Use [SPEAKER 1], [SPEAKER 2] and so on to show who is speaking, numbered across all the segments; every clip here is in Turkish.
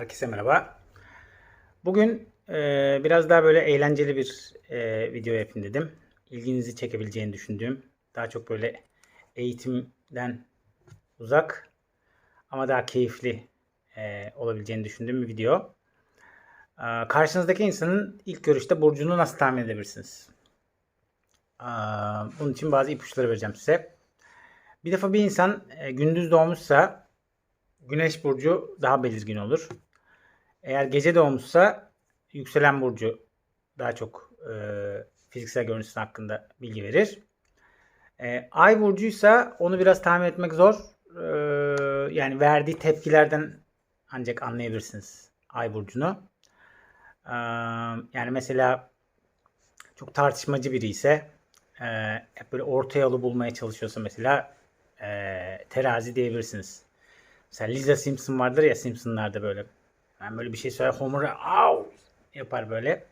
[SPEAKER 1] Herkese merhaba. Bugün e, biraz daha böyle eğlenceli bir e, video yapayım dedim. İlginizi çekebileceğini düşündüğüm, daha çok böyle eğitimden uzak ama daha keyifli e, olabileceğini düşündüğüm bir video. E, karşınızdaki insanın ilk görüşte burcunu nasıl tahmin edebilirsiniz? E, bunun için bazı ipuçları vereceğim size. Bir defa bir insan e, gündüz doğmuşsa Güneş burcu daha belirgin olur. Eğer gece doğmuşsa yükselen burcu daha çok e, fiziksel görüntüsü hakkında bilgi verir. E, ay burcuysa onu biraz tahmin etmek zor. E, yani verdiği tepkilerden ancak anlayabilirsiniz ay burcunu. E, yani mesela çok tartışmacı biri ise e, hep böyle orta yolu bulmaya çalışıyorsa mesela e, terazi diyebilirsiniz. Mesela Lisa Simpson vardır ya Simpsonlarda böyle. Yani böyle bir şey söyler Homer au yapar böyle.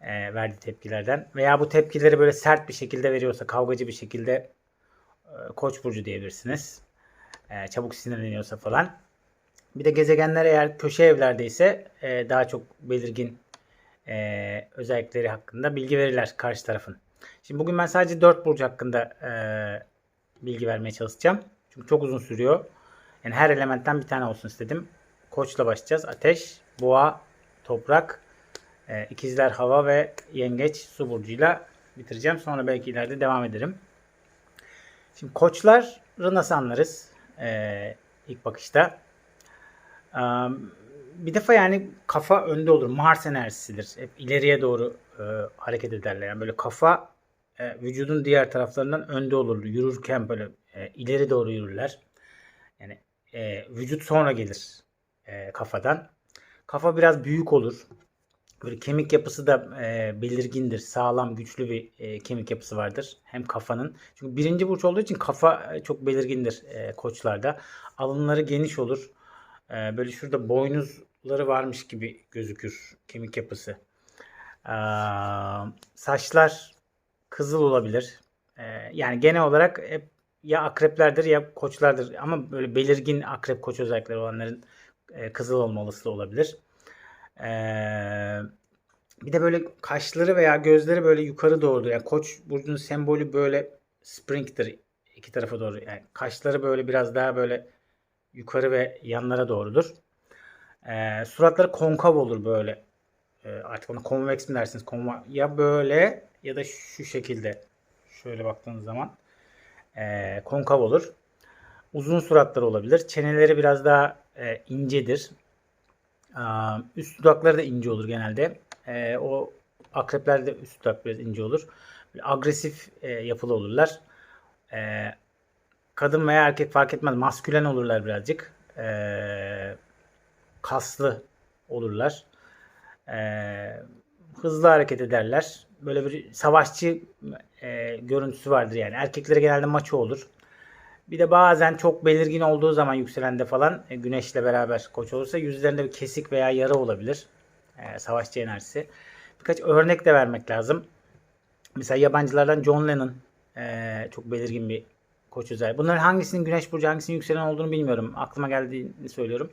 [SPEAKER 1] E, verdiği tepkilerden. Veya bu tepkileri böyle sert bir şekilde veriyorsa, kavgacı bir şekilde e, Koç burcu diyebilirsiniz. E, çabuk sinirleniyorsa falan. Bir de gezegenler eğer köşe evlerdeyse e, daha çok belirgin e, özellikleri hakkında bilgi verirler karşı tarafın. Şimdi bugün ben sadece 4 burcu hakkında e, bilgi vermeye çalışacağım. Çünkü çok uzun sürüyor. Yani her elementten bir tane olsun istedim. Koçla başlayacağız. Ateş, boğa, toprak, e, ikizler hava ve yengeç su burcuyla bitireceğim. Sonra belki ileride devam ederim. Şimdi koçları nasıl anlarız e, ilk bakışta? E, bir defa yani kafa önde olur. Mars enerjisidir. Hep ileriye doğru e, hareket ederler. Yani böyle kafa e, vücudun diğer taraflarından önde olur. Yürürken böyle e, ileri doğru yürürler. Yani e, vücut sonra gelir e, kafadan. Kafa biraz büyük olur. Böyle kemik yapısı da e, belirgindir. Sağlam, güçlü bir e, kemik yapısı vardır. Hem kafanın. Çünkü birinci burç olduğu için kafa e, çok belirgindir e, koçlarda. Alınları geniş olur. E, böyle şurada boynuzları varmış gibi gözükür kemik yapısı. E, saçlar kızıl olabilir. E, yani genel olarak hep ya akreplerdir ya koçlardır ama böyle belirgin akrep koç özellikleri olanların e, kızıl olma olasılığı olabilir. E, bir de böyle kaşları veya gözleri böyle yukarı doğru yani koç burcunun sembolü böyle spring'tir iki tarafa doğru yani kaşları böyle biraz daha böyle yukarı ve yanlara doğrudur. E, suratları konkav olur böyle. E, artık ona konveks mi dersiniz? Konva ya böyle ya da şu şekilde. Şöyle baktığınız zaman e, konkav olur. Uzun suratları olabilir. Çeneleri biraz daha e, incedir. E, üst dudakları da ince olur genelde. E, o akreplerde üst dudak biraz ince olur. Böyle agresif e, yapılı olurlar. E, kadın veya erkek fark etmez. Maskülen olurlar birazcık. E, kaslı olurlar. E, hızlı hareket ederler. Böyle bir savaşçı e, görüntüsü vardır yani. Erkeklere genelde maço olur. Bir de bazen çok belirgin olduğu zaman yükselende falan e, güneşle beraber koç olursa yüzlerinde bir kesik veya yara olabilir. E, savaşçı enerjisi. Birkaç örnek de vermek lazım. Mesela yabancılardan John Lennon e, çok belirgin bir koç özelliği. Bunların hangisinin güneş burcu hangisinin yükselen olduğunu bilmiyorum. Aklıma geldiğini söylüyorum.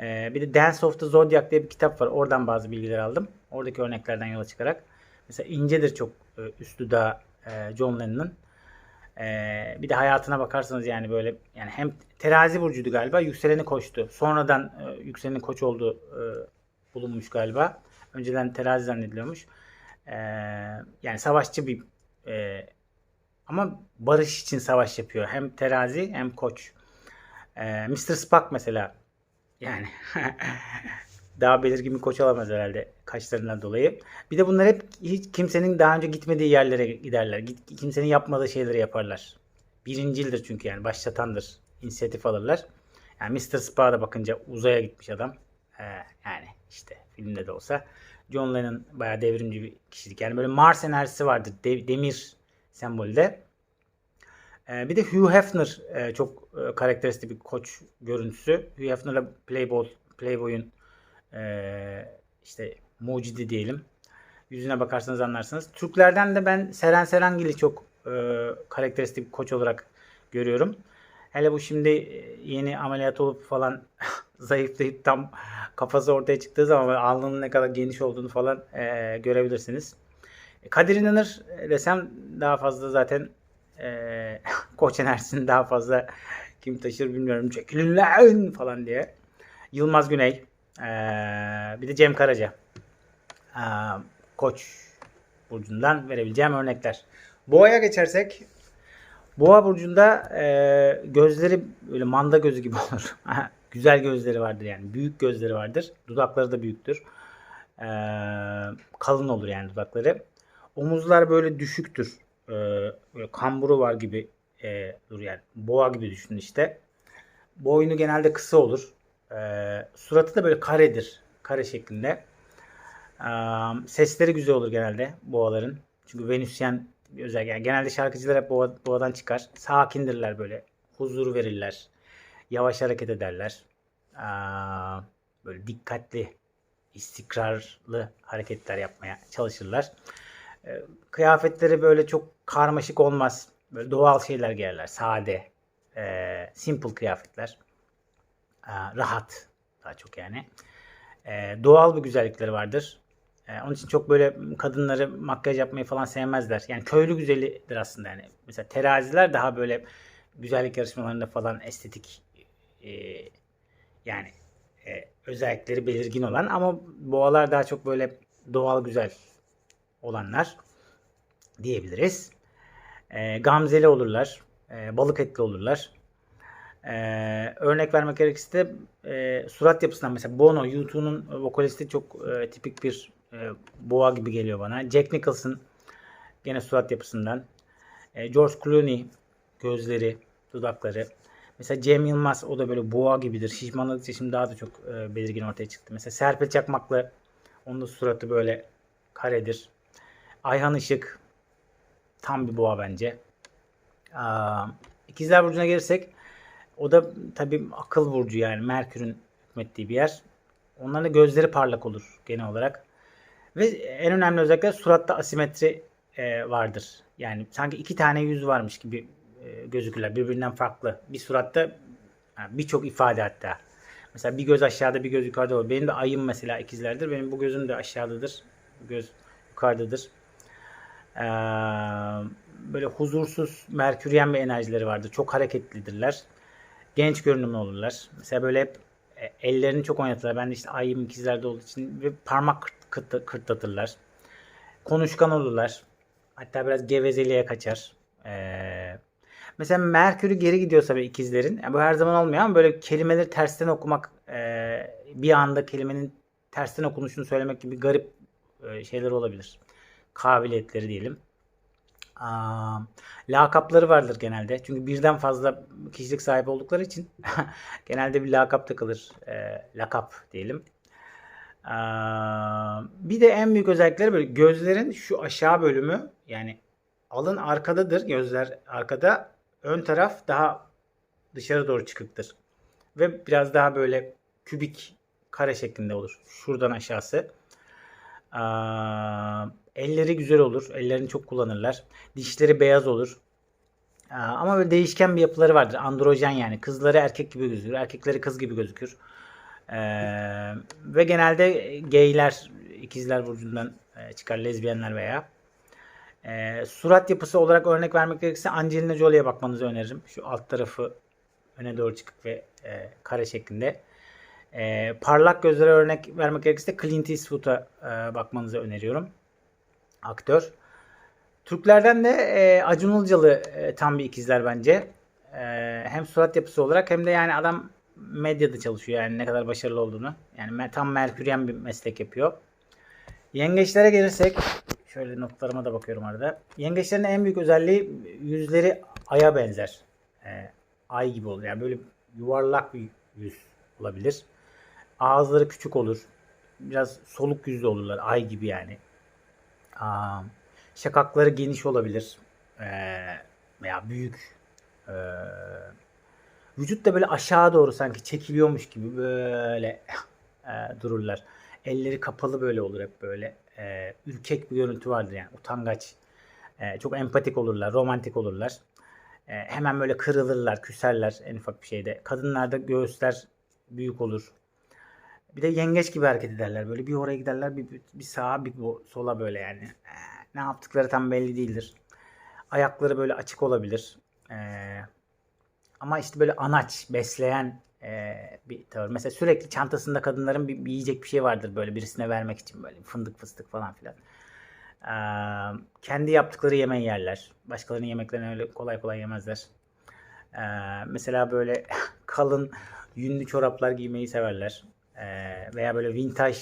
[SPEAKER 1] E, bir de Dance of the Zodiac diye bir kitap var. Oradan bazı bilgiler aldım. Oradaki örneklerden yola çıkarak. Mesela incedir çok e, üstü da e, John Lennon'ın. E, bir de hayatına bakarsanız yani böyle yani hem terazi burcuydu galiba yükseleni koçtu. Sonradan e, yükselenin koç olduğu e, bulunmuş galiba. Önceden terazi zannediliyormuş. E, yani savaşçı bir e, ama barış için savaş yapıyor. Hem terazi hem koç. E, Mr. Spock mesela yani daha belirgin bir koç alamaz herhalde kaşlarından dolayı. Bir de bunlar hep hiç kimsenin daha önce gitmediği yerlere giderler. Git, kimsenin yapmadığı şeyleri yaparlar. Birincildir çünkü yani başlatandır. İnisiyatif alırlar. Yani Mr. Spa da bakınca uzaya gitmiş adam. Ee, yani işte filmde de olsa. John Lennon bayağı devrimci bir kişilik. Yani böyle Mars enerjisi vardır. De, demir sembolde. Ee, bir de Hugh Hefner e, çok e, karakteristik bir koç görüntüsü. Hugh Hefner'la Playboy, Playboy'un e, işte mucidi diyelim. Yüzüne bakarsanız anlarsınız. Türklerden de ben Seren Serengil'i çok e, karakteristik koç olarak görüyorum. Hele bu şimdi e, yeni ameliyat olup falan zayıflayıp tam kafası ortaya çıktığı zaman alnının ne kadar geniş olduğunu falan e, görebilirsiniz. E, Kadir İnanır e, desem daha fazla zaten e, koç enerjisini daha fazla kim taşır bilmiyorum. Çekilin lan falan diye. Yılmaz Güney. E, bir de Cem Karaca. E, koç burcundan verebileceğim örnekler. Boğa'ya geçersek Boğa burcunda e, gözleri böyle manda gözü gibi olur. Güzel gözleri vardır yani. Büyük gözleri vardır. Dudakları da büyüktür. E, kalın olur yani dudakları. Omuzlar böyle düşüktür. E, böyle kamburu var gibi e, dur yani. Boğa gibi düşünün işte. Boynu genelde kısa olur. E, suratı da böyle karedir. Kare şeklinde. E, sesleri güzel olur genelde boğaların. Çünkü Venüsyen bir özellik. Yani genelde şarkıcılar hep boğa, boğadan çıkar. Sakindirler böyle. Huzur verirler. Yavaş hareket ederler. Aa, böyle dikkatli, istikrarlı hareketler yapmaya çalışırlar. Ee, kıyafetleri böyle çok karmaşık olmaz. Böyle doğal şeyler giyerler. Sade, e, simple kıyafetler. Aa, rahat daha çok yani. Ee, doğal bir güzellikleri vardır. Ee, onun için çok böyle kadınları makyaj yapmayı falan sevmezler. Yani köylü güzelidir aslında yani. Mesela teraziler daha böyle güzellik yarışmalarında falan estetik e, yani e, özellikleri belirgin olan ama boğalar daha çok böyle doğal güzel olanlar diyebiliriz. E, gamzeli olurlar. E, balık etli olurlar. E, örnek vermek gerekirse e, surat yapısından mesela Bono, U2'nun vokalisti çok e, tipik bir e, boğa gibi geliyor bana. Jack Nicholson gene surat yapısından. E, George Clooney gözleri, dudakları. Mesela Cem Yılmaz o da böyle boğa gibidir. Şişmanladıkça şimdi daha da çok e, belirgin ortaya çıktı. Mesela Serpil Çakmaklı onun da suratı böyle karedir. Ayhan Işık tam bir boğa bence. Aa, İkizler Burcu'na gelirsek o da tabii akıl burcu yani Merkür'ün hükmettiği bir yer. Onların da gözleri parlak olur genel olarak. Ve en önemli özellikle suratta asimetri e, vardır. Yani sanki iki tane yüz varmış gibi e, gözükürler. Birbirinden farklı. Bir suratta yani birçok ifade hatta. Mesela bir göz aşağıda bir göz yukarıda olur. Benim de ayım mesela ikizlerdir. Benim bu gözüm de aşağıdadır. Göz yukarıdadır. Ee, böyle huzursuz, merküryen bir enerjileri vardır. Çok hareketlidirler. Genç görünümlü olurlar. Mesela böyle hep e, ellerini çok oynatırlar. Ben de işte ayım ikizlerde olduğu için ve parmak kırt, kırtlatırlar. Konuşkan olurlar. Hatta biraz gevezeliğe kaçar. Ee, mesela Merkür'ü geri gidiyorsa böyle ikizlerin. Yani bu her zaman olmuyor ama böyle kelimeleri tersten okumak e, bir anda kelimenin tersten okunuşunu söylemek gibi garip e, şeyler olabilir. Kabiliyetleri diyelim. Lakapları vardır genelde. Çünkü birden fazla kişilik sahibi oldukları için genelde bir lakap takılır. E, lakap diyelim. Aa, bir de en büyük özellikleri böyle gözlerin şu aşağı bölümü yani alın arkadadır. Gözler arkada. Ön taraf daha dışarı doğru çıkıktır. Ve biraz daha böyle kübik kare şeklinde olur. Şuradan aşağısı. Elleri güzel olur. Ellerini çok kullanırlar. Dişleri beyaz olur. Ama böyle değişken bir yapıları vardır. Androjen yani. Kızları erkek gibi gözükür. Erkekleri kız gibi gözükür. Ee, ve genelde gayler, ikizler burcundan e, çıkar. Lezbiyenler veya. Ee, surat yapısı olarak örnek vermek gerekirse Angelina Jolie'ye bakmanızı öneririm. Şu alt tarafı öne doğru çıkık ve e, kare şeklinde. E, parlak gözlere örnek vermek gerekirse Clint Eastwood'a e, bakmanızı öneriyorum. Aktör. Türklerden de e, Acun Ilıcalı e, tam bir ikizler bence. E, hem surat yapısı olarak hem de yani adam medyada çalışıyor yani ne kadar başarılı olduğunu. Yani tam Merküryen bir meslek yapıyor. Yengeçlere gelirsek şöyle notlarıma da bakıyorum arada. Yengeçlerin en büyük özelliği yüzleri aya benzer. E, ay gibi olur. Yani böyle yuvarlak bir yüz olabilir. Ağızları küçük olur. Biraz soluk yüzlü olurlar. Ay gibi yani. Aa, şakakları geniş olabilir. Ee, veya büyük. Ee, vücut da böyle aşağı doğru sanki çekiliyormuş gibi böyle e, dururlar. Elleri kapalı böyle olur hep böyle. Ee, ürkek bir görüntü vardır yani. Utangaç. Ee, çok empatik olurlar. Romantik olurlar. E, hemen böyle kırılırlar, küserler en ufak bir şeyde. Kadınlarda göğüsler büyük olur. Bir de yengeç gibi hareket ederler. Böyle bir oraya giderler, bir, bir sağa, bir sola böyle yani. E, ne yaptıkları tam belli değildir. Ayakları böyle açık olabilir. E, ama işte böyle anaç, besleyen e, bir tavır. Mesela sürekli çantasında kadınların bir, bir yiyecek bir şey vardır böyle birisine vermek için böyle fındık fıstık falan filan. E, kendi yaptıkları yemeği yerler. Başkalarının yemeklerini öyle kolay kolay yemezler. E, mesela böyle kalın yünlü çoraplar giymeyi severler. E, veya böyle vintage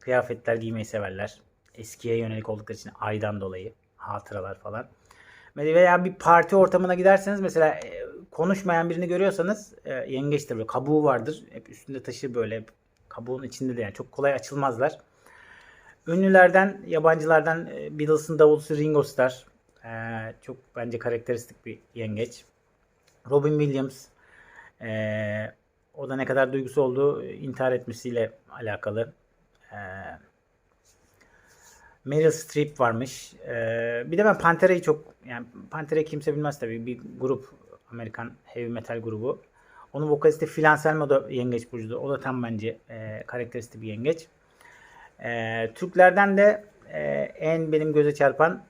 [SPEAKER 1] kıyafetler giymeyi severler. Eskiye yönelik oldukları için aydan dolayı hatıralar falan. Veya bir parti ortamına giderseniz mesela e, konuşmayan birini görüyorsanız e, yengeçtir böyle kabuğu vardır. Hep üstünde taşır böyle kabuğun içinde de yani çok kolay açılmazlar. Ünlülerden, yabancılardan e, Beatles'ın davulcusu Ringo Starr. Çok bence karakteristik bir yengeç. Robin Williams. e, o da ne kadar duygusu olduğu e, intihar etmesiyle alakalı. E, Meryl Streep varmış. Ee, bir de ben Pantera'yı çok yani Pantera'yı kimse bilmez tabii. Bir grup Amerikan heavy metal grubu. Onun vokalisti Phil Anselmo da yengeç burcudur. O da tam bence e, karakteristik bir yengeç. E, Türklerden de e, en benim göze çarpan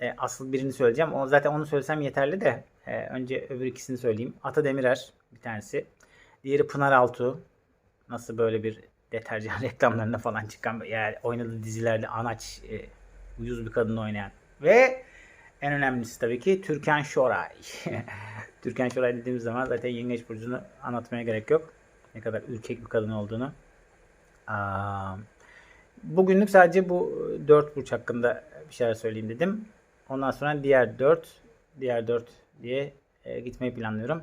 [SPEAKER 1] e, asıl birini söyleyeceğim. O zaten onu söylesem yeterli de e, önce öbür ikisini söyleyeyim. Ata Demirer bir tanesi. Diğeri Pınar Altuğ. Nasıl böyle bir deterjan reklamlarında falan çıkan yani oynadığı dizilerde anaç e, uyuz bir kadın oynayan ve en önemlisi tabii ki Türkan Şoray. Türkan Şoray dediğimiz zaman zaten Yengeç Burcu'nu anlatmaya gerek yok. Ne kadar ürkek bir kadın olduğunu. Aa, bugünlük sadece bu dört burç hakkında bir şeyler söyleyeyim dedim. Ondan sonra diğer dört, diğer dört diye e, gitmeyi planlıyorum.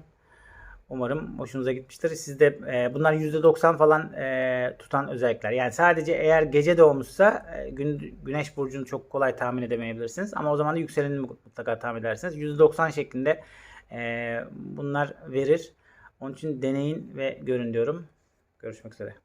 [SPEAKER 1] Umarım hoşunuza gitmiştir. Siz de e, bunlar %90 falan e, tutan özellikler. Yani sadece eğer gece doğmuşsa e, gün, güneş burcunu çok kolay tahmin edemeyebilirsiniz. Ama o zaman da yükselenini mutlaka tahmin edersiniz. %90 şeklinde e, bunlar verir. Onun için deneyin ve görün diyorum. Görüşmek üzere.